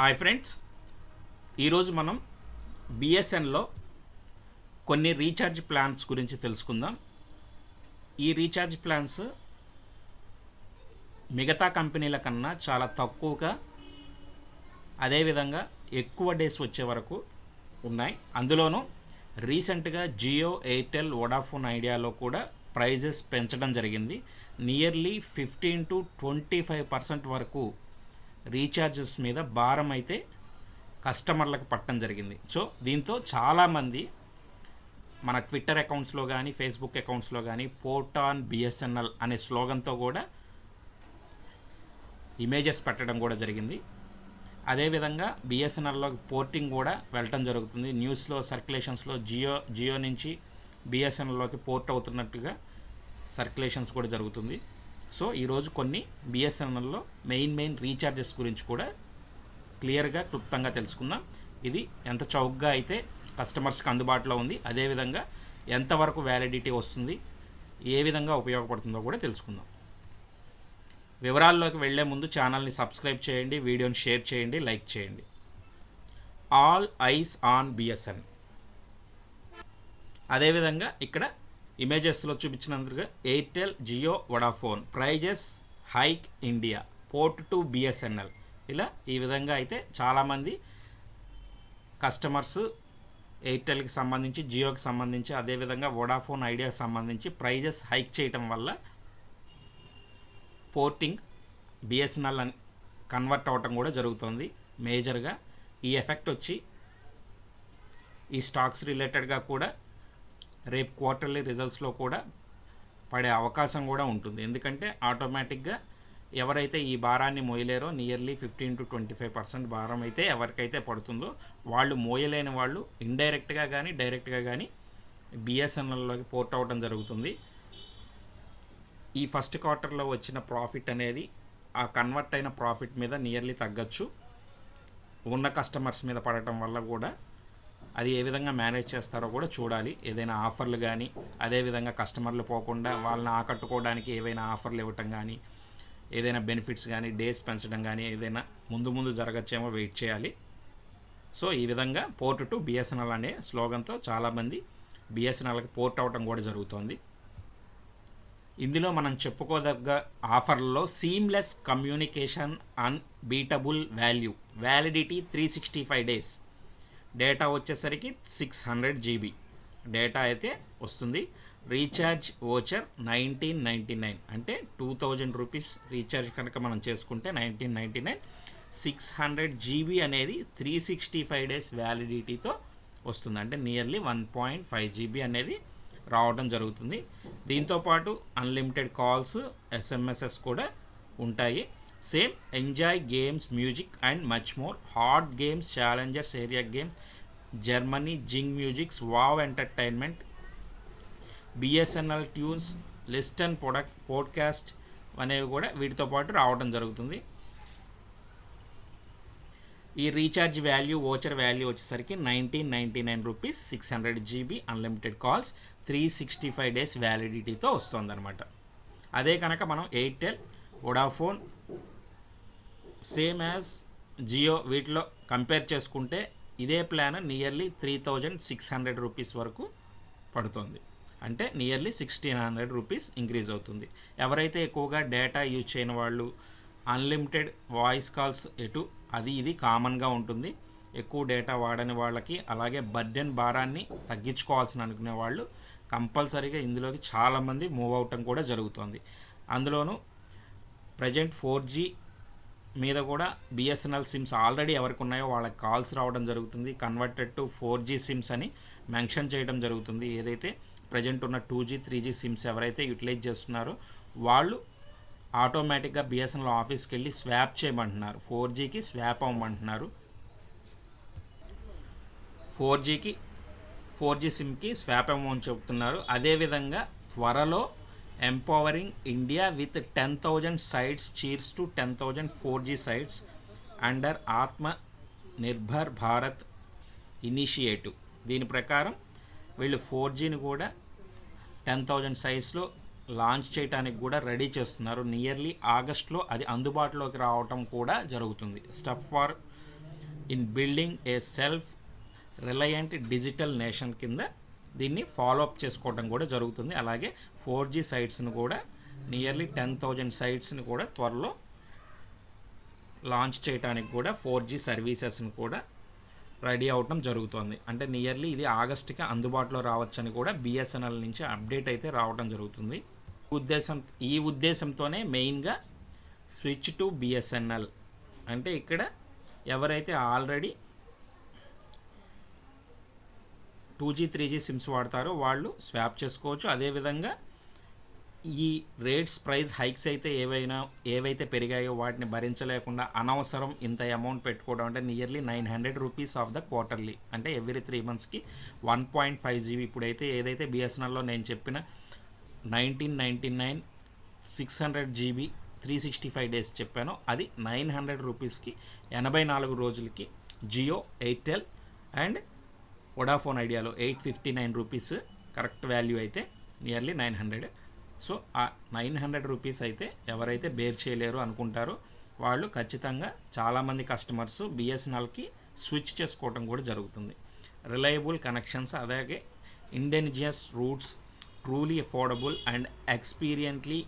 Hi friends. ఈరోజు మనం బిఎస్ఎన్లో కొన్ని రీఛార్జ్ ప్లాన్స్ గురించి తెలుసుకుందాం. ఈ రీఛార్జ్ ప్లాన్స్ మిగతా కంపెనీల కన్నా చాలా తక్కువగా అదేవిధంగా ఎక్కువ డేస్ వచ్చే వరకు ఉన్నాయి. అందులోనూ రీసెంట్గా జియో ఎయిర్టెల్ వొడాఫోన్ ఐడియాలో కూడా ప్రైజెస్ పెంచడం జరిగింది. Nearly fifteen to twenty five percent వరకు రీఛార్జెస్ మీద భారం అయితే కస్టమర్లకు పట్టడం జరిగింది. సో దీంతో చాలామంది మన ట్విట్టర్ అకౌంట్స్లో కానీ ఫేస్బుక్ అకౌంట్స్లో కానీ పోర్ట్ ఆన్ బిఎస్ఎన్ఎల్ అనే స్లోగన్తో కూడా ఇమేజెస్ పెట్టడం కూడా జరిగింది. అదేవిధంగా బిఎస్ఎన్ఎల్లో పోర్టింగ్ కూడా వెళ్ళటం జరుగుతుంది. న్యూస్లో సర్క్యులేషన్స్లో జియో జియో నుంచి బిఎస్ఎన్ఎల్లోకి పోర్ట్ అవుతున్నట్టుగా సర్క్యులేషన్స్ కూడా జరుగుతుంది. సో ఈరోజు కొన్ని బిఎస్ఎన్ఎల్లో మెయిన్ మెయిన్ రీఛార్జెస్ గురించి కూడా క్లియర్గా క్లుప్తంగా తెలుసుకుందాం. ఇది ఎంత చౌకగా అయితే కస్టమర్స్కి అందుబాటులో ఉంది అదేవిధంగా ఎంతవరకు వ్యాలిడిటీ వస్తుంది ఏ విధంగా ఉపయోగపడుతుందో కూడా తెలుసుకుందాం. వివరాల్లోకి వెళ్ళే ముందు ఛానల్ని సబ్స్క్రైబ్ చేయండి వీడియోని షేర్ చేయండి లైక్ చేయండి. ఆల్ ఐస్ ఆన్ బిఎస్ఎన్ అదేవిధంగా ఇక్కడ ఇమేజెస్లో చూపించినందుగా Airtel Jio Vodafone prices hike India port to BSNL. ఇలా ఈ విధంగా అయితే చాలామంది కస్టమర్స్ ఎయిర్టెల్కి సంబంధించి జియోకి సంబంధించి అదేవిధంగా వోడాఫోన్ ఐడియాకి సంబంధించి ప్రైజెస్ హైక్ చేయటం వల్ల పోర్టింగ్ బిఎస్ఎన్ఎల్ అని కన్వర్ట్ అవ్వటం కూడా జరుగుతుంది. మేజర్గా ఈ ఎఫెక్ట్ వచ్చి ఈ స్టాక్స్ రిలేటెడ్గా కూడా రేపు క్వార్టర్లీ రిజల్ట్స్లో కూడా పడే అవకాశం కూడా ఉంటుంది. ఎందుకంటే ఆటోమేటిక్గా ఎవరైతే ఈ భారాన్ని మోయలేరో nearly fifteen to twenty five percent భారం అయితే ఎవరికైతే పడుతుందో వాళ్ళు మోయలేని వాళ్ళు ఇండైరెక్ట్గా కానీ డైరెక్ట్గా కానీ బిఎస్ఎన్ఎల్లోకి పోర్ట్ అవ్వడం జరుగుతుంది. ఈ ఫస్ట్ క్వార్టర్లో వచ్చిన ప్రాఫిట్ అనేది ఆ కన్వర్ట్ అయిన ప్రాఫిట్ మీద నియర్లీ తగ్గచ్చు. ఉన్న కస్టమర్స్ మీద పడటం వల్ల కూడా అది ఏ విధంగా మేనేజ్ చేస్తారో కూడా చూడాలి. ఏదైనా ఆఫర్లు కానీ అదేవిధంగా కస్టమర్లు పోకుండా వాళ్ళని ఆకట్టుకోవడానికి ఏవైనా ఆఫర్లు ఇవ్వటం కానీ ఏదైనా బెనిఫిట్స్ కానీ డేస్ పెంచడం కానీ ఏదైనా ముందు ముందు జరగచ్చేమో వెయిట్ చేయాలి. సో ఈ విధంగా పోర్ట్ టు బిఎస్ఎన్ఎల్ అనే స్లోగన్తో చాలామంది బిఎస్ఎన్ఎల్కి పోర్ట్ అవటం కూడా జరుగుతోంది. ఇందులో మనం చెప్పుకోదగ్గ ఆఫర్లలో seamless communication unbeatable value validity three sixty five days. Data వచ్చేసరికి సిక్స్ హండ్రెడ్ జీబీ. డేటా అయితే వస్తుంది. Recharge voucher nineteen ninety nine. అంటే టూ థౌజండ్ రూపీస్ రీఛార్జ్ కనుక మనం చేసుకుంటే nineteen ninety nine. Six hundred GB అనేది త్రీ సిక్స్టీ ఫైవ్ డేస్ వ్యాలిడిటీతో వస్తుంది. అంటే nearly one point five GB అనేది రావడం జరుగుతుంది. దీంతోపాటు అన్లిమిటెడ్ కాల్స్ ఎస్ఎంఎస్ఎస్ కూడా ఉంటాయి. Same enjoy games music and much more hot games challengers area game Germany zing musics wow entertainment BSNL tunes listen product podcast అనేవి కూడా వీటితో పాటు రావడం జరుగుతుంది. ఈ రీఛార్జ్ వాల్యూ ఓచర్ వాల్యూ వచ్చేసరికి nineteen ninety nine rupees six hundred GB unlimited calls three sixty five days వ్యాలిడిటీతో వస్తుందన్నమాట. అదే కనుక మనం Airtel Vodafone same as Jio వీటిలో కంపేర్ చేసుకుంటే ఇదే plan nearly three thousand six hundred rupees వరకు పడుతుంది. అంటే nearly sixteen hundred rupees increase అవుతుంది. ఎవరైతే ఎక్కువగా డేటా యూజ్ చేయని వాళ్ళు అన్లిమిటెడ్ వాయిస్ కాల్స్ ఎటు అది ఇది కామన్గా ఉంటుంది. ఎక్కువ డేటా వాడని వాళ్ళకి అలాగే బర్డెన్ భారాన్ని తగ్గించుకోవాల్సిన అనుకునే వాళ్ళు కంపల్సరీగా ఇందులోకి చాలామంది మూవ్ అవటం కూడా జరుగుతుంది. అందులోనూ ప్రజెంట్ ఫోర్ జీ మీద కూడా బిఎస్ఎన్ఎల్ సిమ్స్ ఆల్రెడీ ఎవరికి ఉన్నాయో వాళ్ళకి కాల్స్ రావడం జరుగుతుంది. Converted to four G SIMs అని మెన్షన్ చేయడం జరుగుతుంది. ఏదైతే ప్రజెంట్ ఉన్న two G three G SIMs ఎవరైతే యూటిలైజ్ చేస్తున్నారో వాళ్ళు ఆటోమేటిక్గా బిఎస్ఎన్ఎల్ ఆఫీస్కి వెళ్ళి స్వాప్ చేయమంటున్నారు. ఫోర్ జీకి స్వాప్ అవ్వమంటున్నారు. ఫోర్ జీకి ఫోర్ జీ సిమ్కి స్వాప్ అవ్వమని చెప్తున్నారు. అదేవిధంగా త్వరలో empowering India with ten thousand sites cheers to ten thousand four G sites under Atmanirbhar Bharat initiative దీని ప్రకారం వీళ్ళు ఫోర్ జీని కూడా టెన్ థౌజండ్ సైజ్లో లాంచ్ చేయడానికి కూడా రెడీ చేస్తున్నారు. నియర్లీ ఆగస్ట్లో అది అందుబాటులోకి రావటం కూడా జరుగుతుంది. Step for in building a self reliant digital nation కింద దీన్ని ఫాలో అప్ చేసుకోవడం కూడా జరుగుతుంది. అలాగే ఫోర్ జీ సైట్స్ని కూడా నియర్లీ టెన్ థౌజండ్ సైట్స్ని కూడా త్వరలో లాంచ్ చేయడానికి కూడా ఫోర్ జీ సర్వీసెస్ని కూడా రెడీ అవటం జరుగుతుంది. అంటే నియర్లీ ఇది ఆగస్టుకి అందుబాటులో రావచ్చని కూడా బిఎస్ఎన్ఎల్ నుంచి అప్డేట్ అయితే రావడం జరుగుతుంది. ఉద్దేశం ఈ ఉద్దేశంతోనే మెయిన్గా స్విచ్ టు బిఎస్ఎన్ఎల్ అంటే ఇక్కడ ఎవరైతే already two G three G sims వాడతారో వాళ్ళు స్వాప్ చేసుకోవచ్చు. అదేవిధంగా ఈ రేట్స్ ప్రైస్ హైక్స్ అయితే ఏవైనా ఏవైతే పెరిగాయో వాటిని భరించలేకుండా అనవసరం ఇంత అమౌంట్ పెట్టుకోవడం అంటే nearly nine hundred rupees of the quarterly. అంటే ఎవ్రీ త్రీ మంత్స్కి వన్ పాయింట్ ఫైవ్ జీబీ. ఇప్పుడైతే ఏదైతే బిఎస్ఎన్ఎల్లో నేను చెప్పిన nineteen ninety nine six hundred GB three sixty five days చెప్పానో అది నైన్ హండ్రెడ్ రూపీస్కి ఎనభై నాలుగు రోజులకి Jio Airtel and Vodafone ఐడియాలో eight fifty nine rupees correct value అయితే నియర్లీ నైన్ హండ్రెడ్. సో ఆ నైన్ హండ్రెడ్ రూపీస్ అయితే ఎవరైతే బేర్ చేయలేరు అనుకుంటారో వాళ్ళు ఖచ్చితంగా చాలామంది కస్టమర్స్ బిఎస్ఎన్ఎల్కి స్విచ్ చేసుకోవడం కూడా జరుగుతుంది. రిలయబుల్ కనెక్షన్స్ అలాగే indigenous roots truly affordable and experientially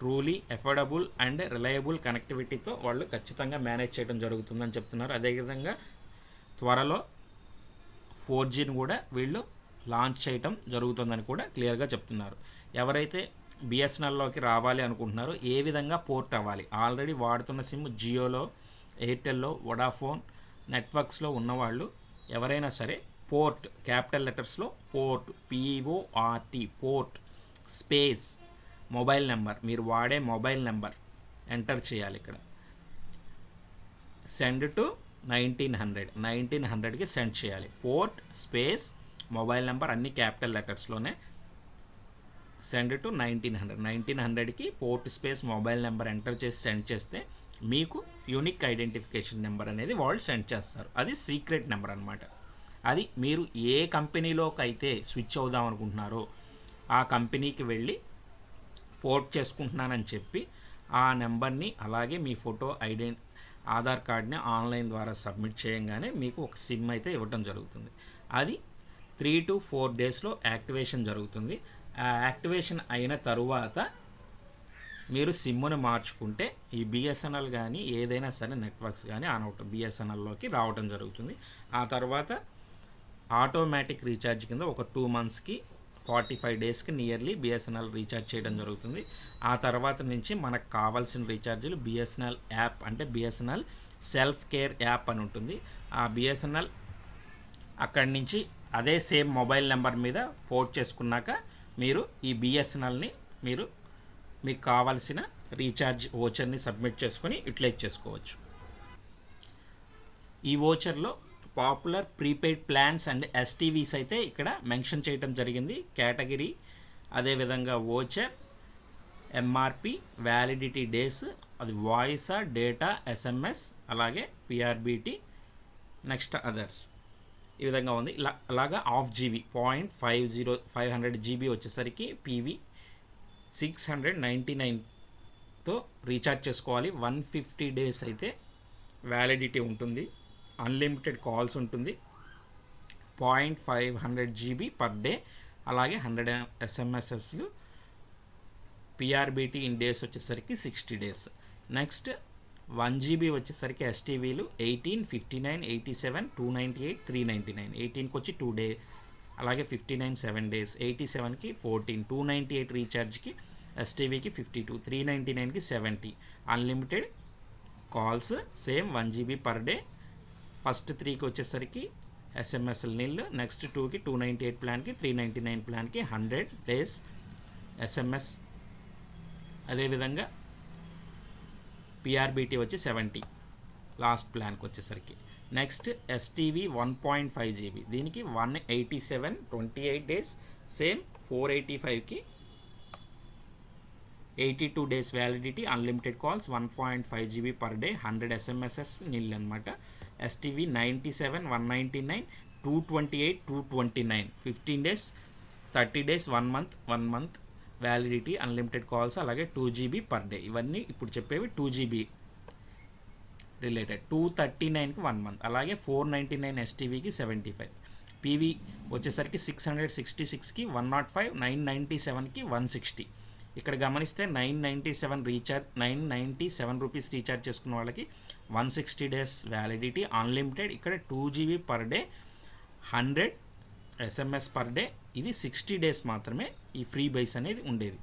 truly affordable and reliable కనెక్టివిటీతో వాళ్ళు ఖచ్చితంగా మేనేజ్ చేయడం జరుగుతుందని చెప్తున్నారు. అదేవిధంగా త్వరలో ఫోర్ జీని కూడా వీళ్ళు లాంచ్ చేయటం జరుగుతుందని కూడా క్లియర్గా చెప్తున్నారు. ఎవరైతే బిఎస్ఎన్ఎల్లోకి రావాలి అనుకుంటున్నారో ఏ విధంగా పోర్ట్ అవ్వాలి? ఆల్రెడీ వాడుతున్న సిమ్ జియోలో ఎయిర్టెల్లో వొడాఫోన్ నెట్వర్క్స్లో ఉన్నవాళ్ళు ఎవరైనా సరే port capital లెటర్స్లో port P O R T port space mobile number మీరు వాడే మొబైల్ నెంబర్ ఎంటర్ చేయాలి ఇక్కడ. Send to nineteen hundred. Nineteen హండ్రెడ్కి సెండ్ చేయాలి. పోర్ట్ స్పేస్ మొబైల్ నెంబర్ అన్ని capital లెటర్స్లోనే send to nineteen hundred. Nineteen హండ్రెడ్కి port space mobile number enter చేసి send చేస్తే మీకు యూనిక్ ఐడెంటిఫికేషన్ నెంబర్ అనేది వాళ్ళు సెండ్ చేస్తారు. అది సీక్రెట్ నెంబర్ అనమాట అది మీరు ఏ కంపెనీలోకి అయితే స్విచ్ అవుదాం అనుకుంటున్నారో ఆ కంపెనీకి వెళ్ళి పోర్ట్ చేసుకుంటున్నానని చెప్పి ఆ నెంబర్ని అలాగే మీ ఫోటో ఐడెంటి ఆధార్ కార్డ్ని ఆన్లైన్ ద్వారా సబ్మిట్ చేయంగానే మీకు ఒక సిమ్ అయితే ఇవ్వటం జరుగుతుంది. అది త్రీ టు ఫోర్ డేస్లో యాక్టివేషన్ జరుగుతుంది. ఆ యాక్టివేషన్ అయిన తరువాత మీరు సిమ్ను మార్చుకుంటే ఈ బిఎస్ఎన్ఎల్ కానీ ఏదైనా సరే నెట్వర్క్స్ కానీ ఆన్ అవటం బిఎస్ఎన్ఎల్లోకి రావటం జరుగుతుంది. ఆ తర్వాత ఆటోమేటిక్ రీఛార్జ్ కింద ఒక టూ మంత్స్కి ఫార్టీ ఫైవ్ డేస్కి నియర్లీ బిఎస్ఎన్ఎల్ రీఛార్జ్ చేయడం జరుగుతుంది. ఆ తర్వాత నుంచి మనకు కావాల్సిన రీఛార్జీలు బిఎస్ఎన్ఎల్ యాప్ అంటే బిఎస్ఎన్ఎల్ సెల్ఫ్ కేర్ యాప్ అని ఉంటుంది. ఆ బిఎస్ఎన్ఎల్ అక్కడి నుంచి అదే సేమ్ మొబైల్ నెంబర్ మీద పోర్ట్ చేసుకున్నాక మీరు ఈ బిఎస్ఎన్ఎల్ని మీరు మీకు కావాల్సిన రీఛార్జ్ ఓచర్ని సబ్మిట్ చేసుకొని యూటిలైజ్ చేసుకోవచ్చు. ఈ ఓచర్లో popular prepaid plans and STVs అయితే ఇక్కడ మెన్షన్ చేయడం జరిగింది. కేటగిరీ అదేవిధంగా ఓచర్ ఎంఆర్పి వ్యాలిడిటీ డేస్ అది వాయిసా డేటా ఎస్ఎంఎస్ అలాగే పిఆర్బిటి నెక్స్ట్ అదర్స్. ఈ విధంగా ఉంది. ఇలా అలాగా half GB point five zero five hundred GB వచ్చేసరికి పీవీ సిక్స్ హండ్రెడ్ నైంటీ నైన్తో రీఛార్జ్ చేసుకోవాలి. వన్ ఫిఫ్టీ డేస్ అయితే వ్యాలిడిటీ ఉంటుంది. అన్లిమిటెడ్ కాల్స్ ఉంటుంది. Point five hundred GB per day అలాగే హండ్రెడ్ ఎస్ఎంఎస్ఎస్లు పిఆర్బిటీ ఇన్ డేస్ వచ్చేసరికి sixty days next one GB వచ్చేసరికి ఎస్టీవీలు eighteen fifty nine eighty seven two ninety eight three ninety nine ఎయిటీన్కి వచ్చి two day అలాగే fifty nine seven days eighty సెవెన్కి fourteen two ninety eight రీఛార్జ్కి ఎస్టీవీకి fifty two three ninety నైన్కి seventy unlimited calls same one GB per day first త్రీకి వచ్చేసరికి ఎస్ఎంఎస్ఎల్ నీళ్ళు నెక్స్ట్ టూకి టూ నైంటీ ఎయిట్ ప్లాన్కి త్రీ నైంటీ నైన్ ప్లాన్కి హండ్రెడ్ డేస్ ఎస్ఎంఎస్ అదేవిధంగా పిఆర్బిటీ వచ్చి సెవెంటీ లాస్ట్ ప్లాన్కి వచ్చేసరికి. Next STV one point five GB దీనికి one eighty seven twenty eight days same four eighty ఫైవ్కి eighty two days validity unlimited calls one point five GB per day hundred SMSs నీళ్ళు అనమాట STV ninety seven one ninety nine two twenty eight two twenty nine fifteen days thirty days one month one month validity unlimited calls అలాగే two GB per day ఇవన్నీ ఇప్పుడు చెప్పేవి two GB related two thirty నైన్కి one month అలాగే four ninety nine ఎస్టీవీకి seventy five PV వచ్చేసరికి six hundred sixty సిక్స్కి one not five nine ninety సెవెన్కి వన్ సిక్స్టీ ఇక్కడ గమనిస్తే nine ninety seven recharge nine ninety seven rupees recharge చేసుకున్న వాళ్ళకి one sixty days validity unlimited. ఇక్కడ two GB per day hundred SMS per day. ఇది sixty days మాత్రమే ఈ freebies అనేది ఉండేది.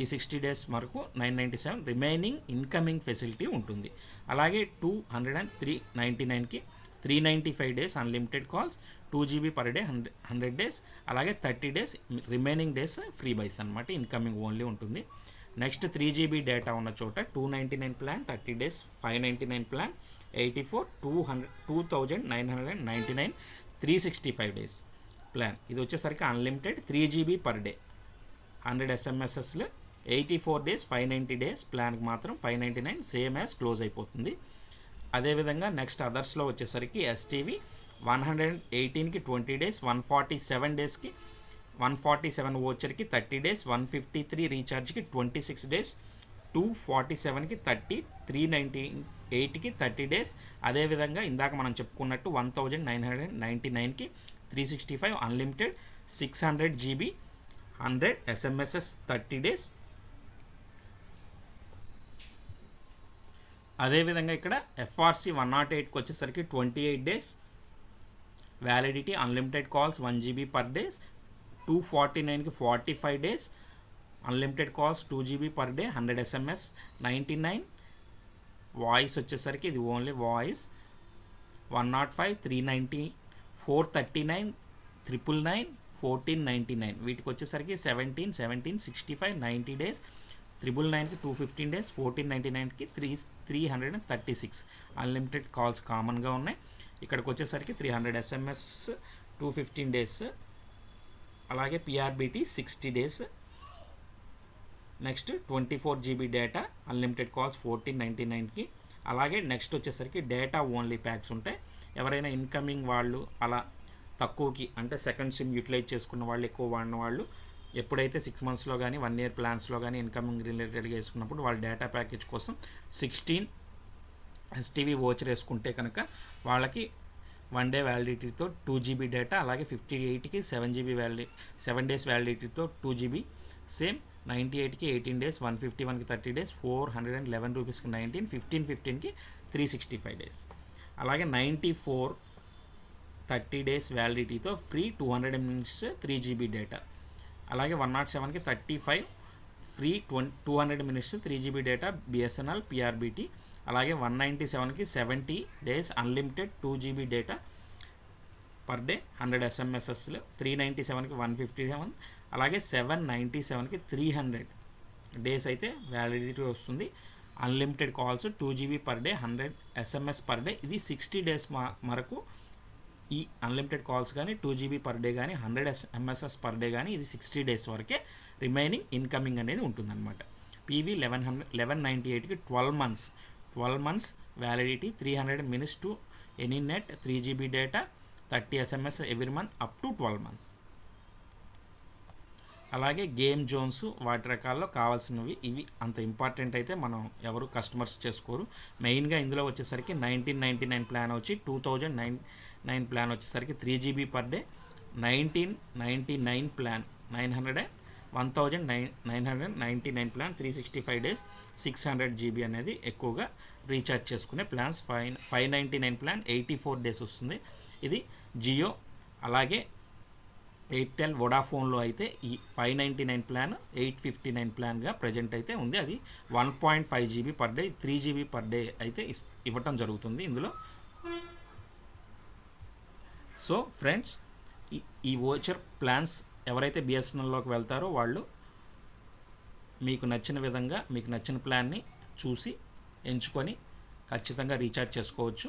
ఈ సిక్స్టీ డేస్ వరకు nine ninety seven remaining incoming facility ఉంటుంది. అలాగే two hundred and three ninety నైన్కి three ninety five days unlimited calls two GB per day hundred hundred days అలాగే thirty days remaining days freebies అనమాట incoming only ఉంటుంది. Next three GB data ఉన్న చోట two ninety nine plan thirty days five ninety nine plan eighty four two hundred two thousand nine hundred and ninety nine three sixty five days plan ఇది వచ్చేసరికి unlimited three GB per day hundred ఎస్ఎంఎస్ఎస్లో eighty four days five ninety days ప్లాన్కి మాత్రం five ninety nine same as close అయిపోతుంది. అదేవిధంగా next అదర్స్లో వచ్చేసరికి STV one hundred ఎయిటీన్కి twenty days one forty seven డేస్కి one forty seven ఓచర్కి thirty days one fifty three రీఛార్జ్కి twenty six days two forty సెవెన్కి thirty three ninety ఎయిట్కి thirty days అదేవిధంగా ఇందాక మనం చెప్పుకున్నట్టు one thousand nine hundred ninety నైన్కి three sixty five unlimited six hundred GB hundred SMSs thirty days అదేవిధంగా ఇక్కడ FRC one not ఎయిట్కి వచ్చేసరికి twenty eight days validity unlimited calls one GB per days two forty నైన్కి forty five days unlimited calls two GB per day hundred SMS ninety nine voice వచ్చేసరికి ఇది only voice one not five three ninety four thirty nine triple nine fourteen ninety nine వీటికి వచ్చేసరికి seventeen seventeen sixty five ninety days triple నైన్కి two fifteen days fourteen ninety నైన్కి three three hundred and thirty six unlimited calls కామన్గా ఉన్నాయి. ఇక్కడికి వచ్చేసరికి three hundred SMS two fifteen days అలాగే PRBT sixty days next twenty four GB data unlimited calls fourteen ninety నైన్కి అలాగే next వచ్చేసరికి data only packs ఉంటాయి. ఎవరైనా ఇన్కమింగ్ వాళ్ళు అలా తక్కువకి అంటే సెకండ్ సిమ్ యూటిలైజ్ చేసుకున్న వాళ్ళు ఎక్కువ వాడిన వాళ్ళు ఎప్పుడైతే సిక్స్ మంత్స్లో కానీ వన్ ఇయర్ ప్లాన్స్లో కానీ ఇన్కమింగ్ రిలేటెడ్గా వేసుకున్నప్పుడు వాళ్ళ డేటా ప్యాకేజ్ కోసం సిక్స్టీన్ ఎస్టీవీ ఓచర్ వేసుకుంటే కనుక వాళ్ళకి వన్ డే వ్యాలిడిటీతో టూ జీబీ డేటా అలాగే ఫిఫ్టీ ఎయిట్కి seven GB validity seven days వ్యాలిడిటీతో two GB same ninety ఎయిట్కి ఎయిటీన్ డేస్ వన్ ఫిఫ్టీ వన్కి thirty days four hundred and eleven రూపీస్కి నైన్టీన్ ఫిఫ్టీన్ ఫిఫ్టీన్కి త్రీ సిక్స్టీ ఫైవ్ డేస్ అలాగే ninety four thirty days వ్యాలిడిటీతో free two hundred minutes three GB data అలాగే one not సెవెన్కి thirty five free ట్వం two hundred minutes three GB data BSNL PRBT అలాగే one ninety సెవెన్కి seventy days unlimited two GB data per day hundred ఎస్ఎంఎస్ఎస్లు three ninety సెవెన్కి one fifty seven అలాగే seven ninety సెవెన్కి three hundred days అయితే validity వస్తుంది. Unlimited calls two GB per day hundred SMS per day ఇది sixty days మా వరకు ఈ unlimited calls కానీ టూ జీబీ పర్ డే కానీ hundred SMSs per day కానీ ఇది సిక్స్టీ డేస్ వరకే రిమైనింగ్ ఇన్కమింగ్ అనేది ఉంటుందన్నమాట. PV eleven hundred eleven ninety ఎయిట్కి twelve months twelve months validity three hundred minutes to any net three GB data thirty SMS every month up to twelve months అలాగే game zones వాటి రకాల్లో కావాల్సినవి ఇవి అంత important అయితే మనం ఎవరు కస్టమర్స్ చేసుకోరు. మెయిన్గా ఇందులో వచ్చేసరికి నైన్టీన్ నైంటీ నైన్ ప్లాన్ వచ్చి two thousand nine nine plan వచ్చేసరికి three GB per day nineteen ninety nine plan nine hundred one thousand nine nine hundred ninety nine plan three sixty five days six hundred GB అనేది ఎక్కువగా recharge చేసుకునే plans five five ninety nine plan eighty four days వస్తుంది. ఇది జియో అలాగే Airtel వొడాఫోన్లో అయితే ఈ five ninety nine plan eight fifty nine ప్లాన్గా present అయితే ఉంది. అది one point five GB per day three GB per day అయితే ఇస్- ఇవ్వటం జరుగుతుంది ఇందులో. సో ఫ్రెండ్స్ ఈ ఈ ఓచర్ ప్లాన్స్ ఎవరైతే బిఎస్ఎన్ఎల్లోకి వెళ్తారో వాళ్ళు మీకు నచ్చిన విధంగా మీకు నచ్చిన ప్లాన్ని చూసి ఎంచుకొని ఖచ్చితంగా రీఛార్జ్ చేసుకోవచ్చు.